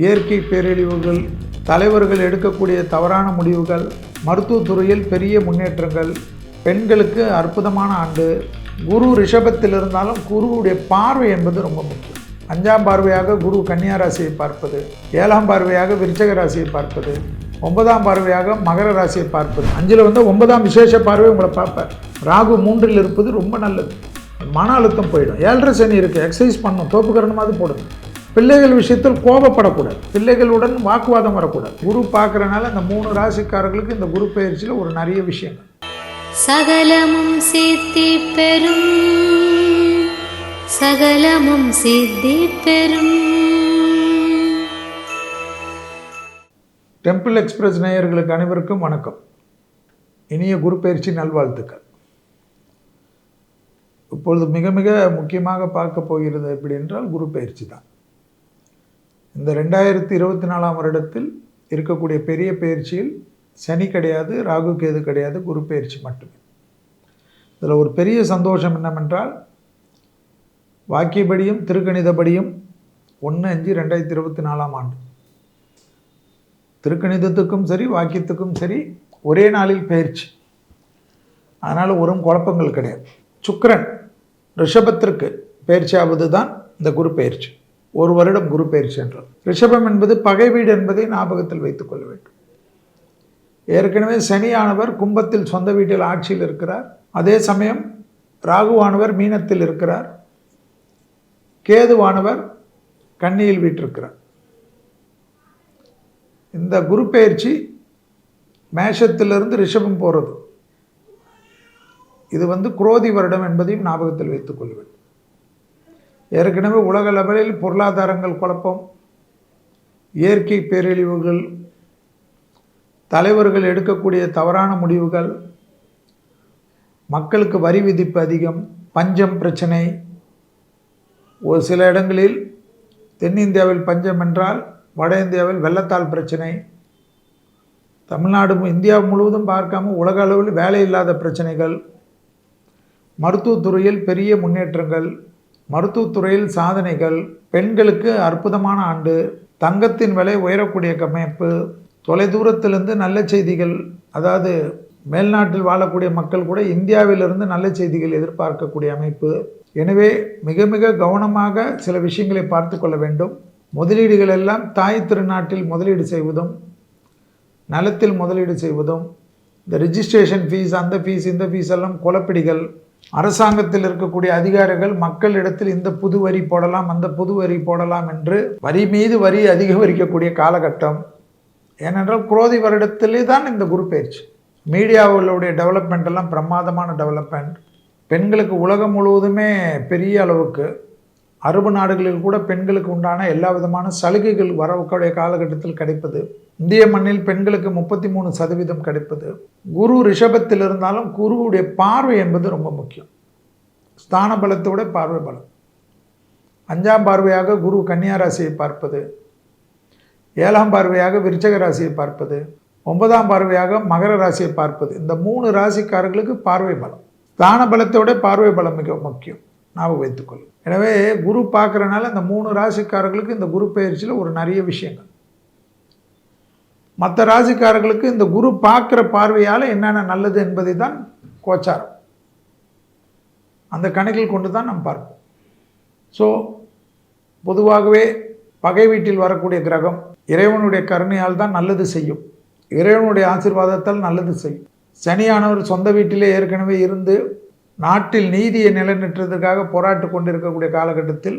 இயற்கை பேரழிவுகள் தலைவர்கள் எடுக்கக்கூடிய தவறான முடிவுகள் மருத்துவத்துறையில் பெரிய முன்னேற்றங்கள் பெண்களுக்கு அற்புதமான ஆண்டு குரு ரிஷபத்தில் இருந்தாலும் குருவுடைய பார்வை என்பது ரொம்ப முக்கியம். அஞ்சாம் பார்வையாக குரு கன்னியா ராசியை பார்ப்பது ஏழாம் பார்வையாக விருச்சக ராசியை பார்ப்பது ஒன்பதாம் பார்வையாக மகர ராசியை பார்ப்பது. அஞ்சில் வந்து ஒன்பதாம் விசேஷ பார்வை உங்களை பார்ப்பார். ராகு மூன்றில் இருப்பது ரொம்ப நல்லது. மன அழுத்தம் போயிடும். ஏழரை சனி இருக்குது எக்ஸசைஸ் பண்ணணும் தோப்புக்கரணமாவது போடுங்க. பிள்ளைகள் விஷயத்தில் கோபப்படக்கூடாது. பிள்ளைகளுடன் வாக்குவாதம் வரக்கூடாது. குரு பார்க்குறனால இந்த மூணு ராசிக்காரர்களுக்கு இந்த குரு பயிற்சியில் ஒரு நிறைய விஷயங்கள். சகலமும் சித்தி பெறும். சகலமும் சித்தி பெறும். டெம்பிள் எக்ஸ்பிரஸ் நேயர்களுக்கு அனைவருக்கும் வணக்கம். இனிய குரு பயிற்சி நல்வாழ்த்துக்கள். இப்பொழுது மிக மிக முக்கியமாக பார்க்க போகிறது எப்படி என்றால் குரு பயிற்சி தான். இந்த ரெண்டாயிரத்தி இருபத்தி நாலாம் வருடத்தில் இருக்கக்கூடிய பெரிய பயிற்சியில் சனி கிடையாது ராகு கேது கிடையாது குரு பயிற்சி மட்டுமே. இதில் ஒரு பெரிய சந்தோஷம் என்னவென்றால் வாக்கியபடியும் திருக்கணிதபடியும் ஒன்று அஞ்சு ரெண்டாயிரத்தி இருபத்தி நாலாம் ஆண்டு. திருக்கணிதத்துக்கும் சரி வாக்கியத்துக்கும் சரி ஒரே நாளில் பயிற்சி. அதனால் ஒரு குழப்பங்கள் கிடையாது. சுக்கரன் ரிஷபத்திற்கு பயிற்சியாவது தான் இந்த குரு பயிற்சி. ஒரு வருடம் குரு பயிற்சி என்றால் ரிஷபம் என்பது பகை வீடு என்பதை ஞாபகத்தில் வைத்துக் கொள்ள வேண்டும். ஏற்கனவே சனியானவர் கும்பத்தில் சொந்த வீட்டில் ஆட்சியில் இருக்கிறார். அதே சமயம் ராகுவானவர் மீனத்தில் இருக்கிறார். கேதுவானவர் கன்னியில் வீட்டிருக்கிறார். இந்த குரு பயிற்சி மேஷத்திலிருந்து ரிஷபம் போகிறது இது வந்து குரோதி வருடம் என்பதையும் ஞாபகத்தில் வைத்துக் கொள்ள வேண்டும். ஏற்கனவே உலக லெவலில் பொருளாதாரங்கள் குழப்பம் இயற்கை பேரழிவுகள் தலைவர்கள் எடுக்கக்கூடிய தவறான முடிவுகள் மக்களுக்கு வரி விதிப்பு அதிகம் பஞ்சம் பிரச்சனை. ஒரு சில இடங்களில் தென்னிந்தியாவில் பஞ்சம் என்றால் வட இந்தியாவில் வெள்ளத்தால் பிரச்சனை. தமிழ்நாடு இந்தியா முழுவதும் பார்க்காம உலக அளவில் வேலை இல்லாத பிரச்சனைகள். மருத்துவத்துறையில் பெரிய முன்னேற்றங்கள். மருத்துவத்துறையில் சாதனைகள் பெண்களுக்கு அற்புதமான ஆண்டு தங்கத்தின் விலை உயரக்கூடிய கமைப்பு தொலைதூரத்திலிருந்து நல்ல செய்திகள் அதாவது மேல்நாட்டில் வாழக்கூடிய மக்கள் கூட இந்தியாவிலிருந்து நல்ல செய்திகள் எதிர்பார்க்கக்கூடிய அமைப்பு. எனவே மிக மிக கவனமாக சில விஷயங்களை பார்த்து கொள்ள வேண்டும். முதலீடுகள் எல்லாம் தாய் திருநாட்டில் முதலீடு செய்வதும் நலத்தில் முதலீடு செய்வதும் இந்த ரிஜிஸ்ட்ரேஷன் ஃபீஸ் அந்த ஃபீஸ் இந்த ஃபீஸ் எல்லாம் குழப்பிடிகள் அரசாங்கத்தில் இருக்கக்கூடிய அதிகாரிகள் மக்களிடத்தில் இந்த புது வரி போடலாம் அந்த புது வரி போடலாம் என்று வரி மீது வரி அதிகரிக்கக்கூடிய காலகட்டம். ஏனென்றால் குரோதி வருடத்திலே தான் இந்த குரு பயிற்சி. மீடியாவுடைய டெவலப்மெண்ட் எல்லாம் பிரமாதமான டெவலப்மெண்ட் பெண்களுக்கு உலகம் முழுவதுமே பெரிய அளவுக்கு. அரபு நாடுகளில் கூட பெண்களுக்கு உண்டான எல்லா விதமான சலுகைகள் வரக்கூடிய காலகட்டத்தில் கிடைப்பது. இந்திய மண்ணில் பெண்களுக்கு முப்பத்தி மூணு சதவீதம் கிடைப்பது. குரு ரிஷபத்தில் இருந்தாலும் குருவுடைய பார்வை என்பது ரொம்ப முக்கியம். ஸ்தான பலத்தை பார்வை பலம். அஞ்சாம் பார்வையாக குரு கன்னியா ராசியை பார்ப்பது. ஏழாம் பார்வையாக விருச்சக ராசியை பார்ப்பது. ஒன்பதாம் பார்வையாக மகர ராசியை பார்ப்பது. இந்த மூணு ராசிக்காரர்களுக்கு பார்வை பலம். ஸ்தான பலத்தோட பார்வை பலம் மிக முக்கியம். ஞாபகம் வைத்துக்கொள்ளும். எனவே குரு பார்க்குறனால இந்த மூணு ராசிக்காரர்களுக்கு இந்த குரு பயிற்சியில் ஒரு நிறைய விஷயங்கள். மற்ற ராசிக்காரர்களுக்கு இந்த குரு பார்க்குற பார்வையால் என்னென்ன நல்லது என்பதை தான் கோச்சாரம். அந்த கணக்கில் கொண்டு தான் நாம் பார்ப்போம். ஸோ பொதுவாகவே பகை வீட்டில் வரக்கூடிய கிரகம் இறைவனுடைய கருணையால் தான் நல்லது செய்யும். இறைவனுடைய ஆசீர்வாதத்தால் நல்லது செய்யும். சனியானவர் சொந்த வீட்டிலே ஏற்கனவே இருந்து நாட்டில் நீதியை நிலைநிறுத்துவதற்காக போராட்டு கொண்டிருக்கக்கூடிய காலகட்டத்தில்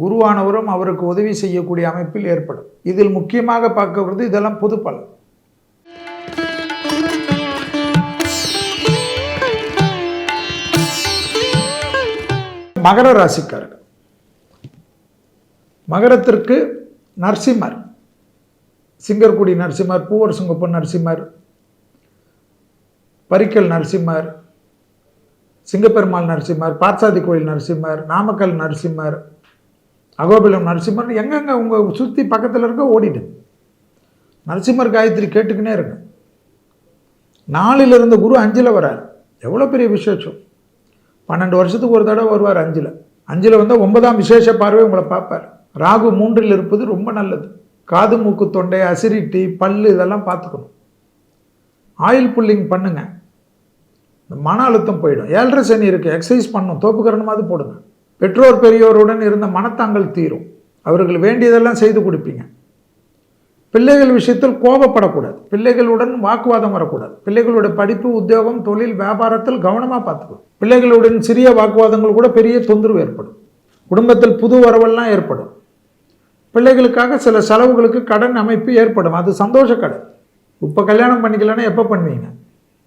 குருவானவரும் அவருக்கு உதவி செய்யக்கூடிய அமைப்பில் ஏற்படும். இதில் முக்கியமாக பார்க்கப்படுறது இதெல்லாம் பொது பலன். மகர ராசிக்காரர்கள். மகரத்திற்கு நரசிம்மர். சிங்கர்குடி நரசிம்மர் பூவர் சுங்கப்பன் நரசிம்மர் பரிக்கல் நரசிம்மர் சிங்கப்பெருமாள் நரசிம்மர் பாட்சாதி கோயில் நரசிம்மர் நாமக்கல் நரசிம்மர் அகோபிலம் நரசிம்மர் எங்கெங்கே உங்கள் சுற்றி பக்கத்தில் இருக்க ஓடிடு நரசிம்மர் காயத்ரி கேட்டுக்கினே இருக்கும் நாலில் குரு அஞ்சில் வரார். எவ்வளோ பெரிய விசேஷம். பன்னெண்டு வருஷத்துக்கு ஒரு தடவை வருவார் அஞ்சில். அஞ்சில் வந்தால் ஒன்பதாம் விசேஷ பார்வை உங்களை பார்ப்பார். ராகு மூன்றில் இருப்பது ரொம்ப நல்லது. காது மூக்கு தொண்டை அசிரிட்டி பல்லு இதெல்லாம் பார்த்துக்கணும். ஆயில் புல்லிங் பண்ணுங்க. இந்த மன அழுத்தம் போயிடும். ஏழரை சனி இருக்குது எக்ஸசைஸ் பண்ணும். தோப்புக்கரணமாவது போடுங்க. பெற்றோர் பெரியோருடன் இருந்த மனத்தாங்கல் தீரும். அவர்கள் வேண்டியதெல்லாம் செய்து கொடுப்பீங்க. பிள்ளைகள் விஷயத்தில் கோபப்படக்கூடாது. பிள்ளைகளுடன் வாக்குவாதம் வரக்கூடாது. பிள்ளைகளுடைய படிப்பு உத்தியோகம் தொழில் வியாபாரத்தில் கவனமாக பார்த்துக்கணும். பிள்ளைகளுடன் சிறிய வாக்குவாதங்கள் கூட பெரிய தொந்தரவு ஏற்படும். குடும்பத்தில் புது வரவெல்லாம் ஏற்படும். பிள்ளைகளுக்காக சில செலவுகளுக்கு கடன் அமைப்பு ஏற்படும். அது சந்தோஷ கடன். இப்போ கல்யாணம் பண்ணிக்கலன்னா எப்போ பண்ணுவீங்க?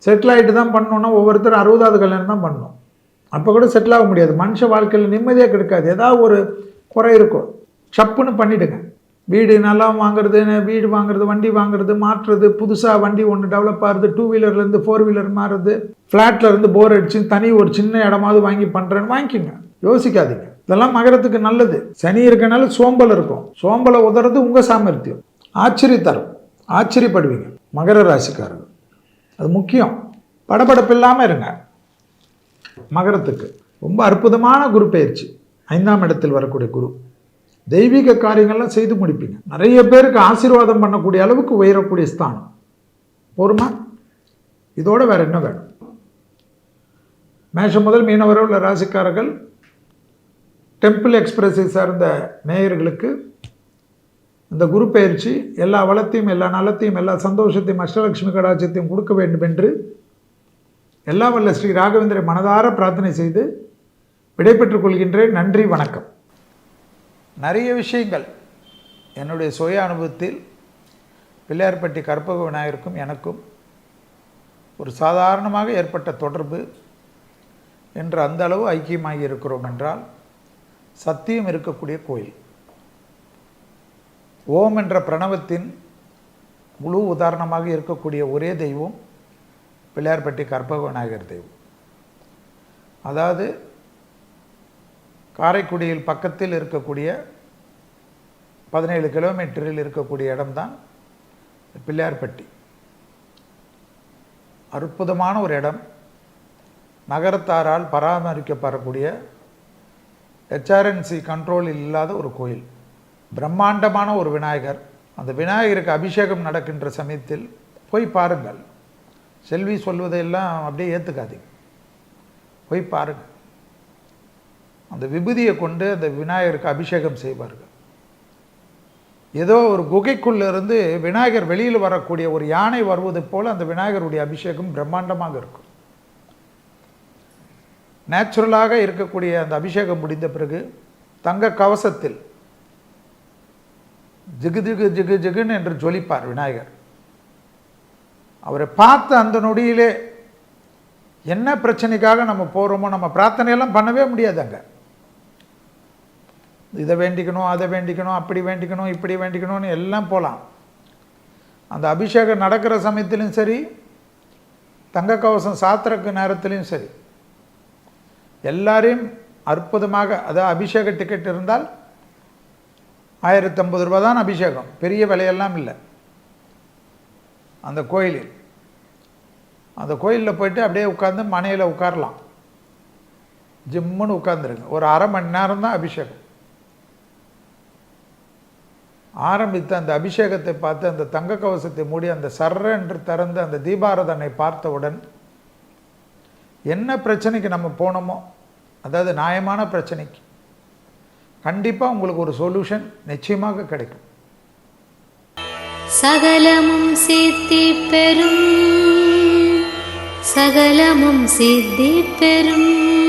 செட்டில் ஆகிட்டு தான் பண்ணோன்னா ஒவ்வொருத்தரும் அறுபதாவது கல்யாணம் தான் பண்ணணும். அப்போ கூட செட்டில் ஆக முடியாது. மனுஷ வாழ்க்கையில் நிம்மதியாக கிடைக்காது. ஏதாவது ஒரு குறை இருக்கும். சப்புன்னு பண்ணிவிடுங்க வீடு நல்லா வாங்குறது வீடு வாங்குறது வண்டி வாங்குறது மாற்றுறது புதுசாக வண்டி ஒன்று டெவலப் ஆகுது டூ வீலர்லேருந்து ஃபோர் வீலர் மாறுறது ஃப்ளாட்லேருந்து போர் அடிச்சு தனி ஒரு சின்ன இடமாவது வாங்கி பண்ணுறேன்னு வாங்கிக்கோங்க. யோசிக்காதீங்க. இதெல்லாம் மகரத்துக்கு நல்லது. சனி இருக்கனால சோம்பல் இருக்கும். சோம்பலை உதறது உங்கள் சாமர்த்தியம். ஆச்சரியத்தரும் ஆச்சரியப்படுவீங்க. மகர ராசிக்காரர்கள். அது முக்கியம். படபடப்பு இல்லாமல் இருங்க. மகரத்துக்கு. ரொம்ப அற்புதமான குரு பயிற்சி. ஐந்தாம் இடத்தில் வரக்கூடிய குரு. தெய்வீக காரியங்கள்லாம் செய்து முடிப்பீங்க. நிறைய பேருக்கு ஆசீர்வாதம் பண்ணக்கூடிய அளவுக்கு உயரக்கூடிய ஸ்தானம். போருமா? இதோட வேறு என்ன வேணும்? மேஷம் முதல் மீனவரை உள்ள ராசிக்காரர்கள் டெம்பிள் எக்ஸ்பிரஸை சார்ந்த நேயர்களுக்கு இந்த குரு பயிற்சி எல்லா வளத்தையும் எல்லா நலத்தையும் எல்லா சந்தோஷத்தையும் அஷ்டலட்சுமி கடாட்சத்தையும் கொடுக்க வேண்டும் என்று எல்லாம் வல்ல ஸ்ரீ ராகவேந்திர மனதார பிரார்த்தனை செய்து விடைபெற்றுக் கொள்கின்றேன். நன்றி வணக்கம். நிறைய விஷயங்கள் என்னுடைய சுய அனுபவத்தில் பிள்ளையார்பட்டி கற்பக விநாயகருக்கும் எனக்கும் ஒரு சாதாரணமாக ஏற்பட்ட தொடர்பு என்று அந்த அளவு ஐக்கியமாகி இருக்கிறோம் என்றால் சத்தியம் இருக்கக்கூடிய கோயில். ஓம் என்ற பிரணவத்தின் முழு உதாரணமாக இருக்கக்கூடிய ஒரே தெய்வம் பிள்ளையார்பட்டி கற்பக விநாயகர் தெய்வம் அதாவது காரைக்குடியில் பக்கத்தில் இருக்கக்கூடிய பதினேழு கிலோமீட்டரில் இருக்கக்கூடிய இடம்தான் பிள்ளையார்பட்டி. அற்புதமான ஒரு இடம். நகரத்தாரால் பராமரிக்கப்படக்கூடிய ஹெச்ஆர்என்சி கண்ட்ரோலில் இல்லாத ஒரு கோயில். பிரம்மாண்டமான ஒரு விநாயகர். அந்த விநாயகருக்கு அபிஷேகம் நடக்கின்ற சமயத்தில் போய் பாருங்கள். செல்வி சொல்வதையெல்லாம் அப்படியே ஏற்றுக்காதீங்க போய் பாருங்கள் அந்த விபூதியை கொண்டு அந்த விநாயகருக்கு அபிஷேகம் செய்வார்கள். ஏதோ ஒரு குகைக்குள்ள இருந்து விநாயகர் வெளியில் வரக்கூடிய ஒரு யானை வருவது போல் அந்த விநாயகருடைய அபிஷேகம் பிரம்மாண்டமாக இருக்கும். நேச்சுரலாக இருக்கக்கூடிய அந்த அபிஷேகம் முடிந்த பிறகு தங்க கவசத்தில் ஜிகு ஜிகு ஜிகு ஜிகுன்னு என்று ஜொலிப்பார் விநாயகர். அவரை பார்த்த அந்த நொடியிலே என்ன பிரச்சனைக்காக நம்ம போகிறோமோ நம்ம பிரார்த்தனையெல்லாம் பண்ணவே முடியாது அங்கே இதை வேண்டிக்கணும் அதை வேண்டிக்கணும் அப்படி வேண்டிக்கணும் இப்படி வேண்டிக்கணும்னு எல்லாம் போகலாம் அந்த அபிஷேகம் நடக்கிற சமயத்திலும் சரி தங்க கவசம் சாத்திரக்கு நேரத்திலையும் சரி எல்லாரையும் அற்புதமாக அதாவது அபிஷேக டிக்கெட் இருந்தால் ஆயிரத்தி ஐம்பது ரூபா தான் அபிஷேகம். பெரிய விலையெல்லாம் இல்லை. அந்த கோயிலில். அந்த கோயிலில் போயிட்டு அப்படியே உட்காந்து மனையில் உட்காரலாம். ஜிம்முன்னு உட்காந்துருங்க ஒரு அரை மணி நேரம் தான் அபிஷேகம். ஆரம்பித்த அந்த அபிஷேகத்தை பார்த்து அந்த தங்க கவசத்தை மூடி அந்த சர்ற என்று திறந்து அந்த தீபாரதனை பார்த்தவுடன் என்ன பிரச்சனைக்கு நம்ம போனோமோ அதாவது நியாயமான பிரச்சனைக்கு கண்டிப்பாக உங்களுக்கு ஒரு சொல்யூஷன் நிச்சயமாக கிடைக்கும். சகலமும் சித்தி பெறும். சகலமும் சித்தி பெறும்.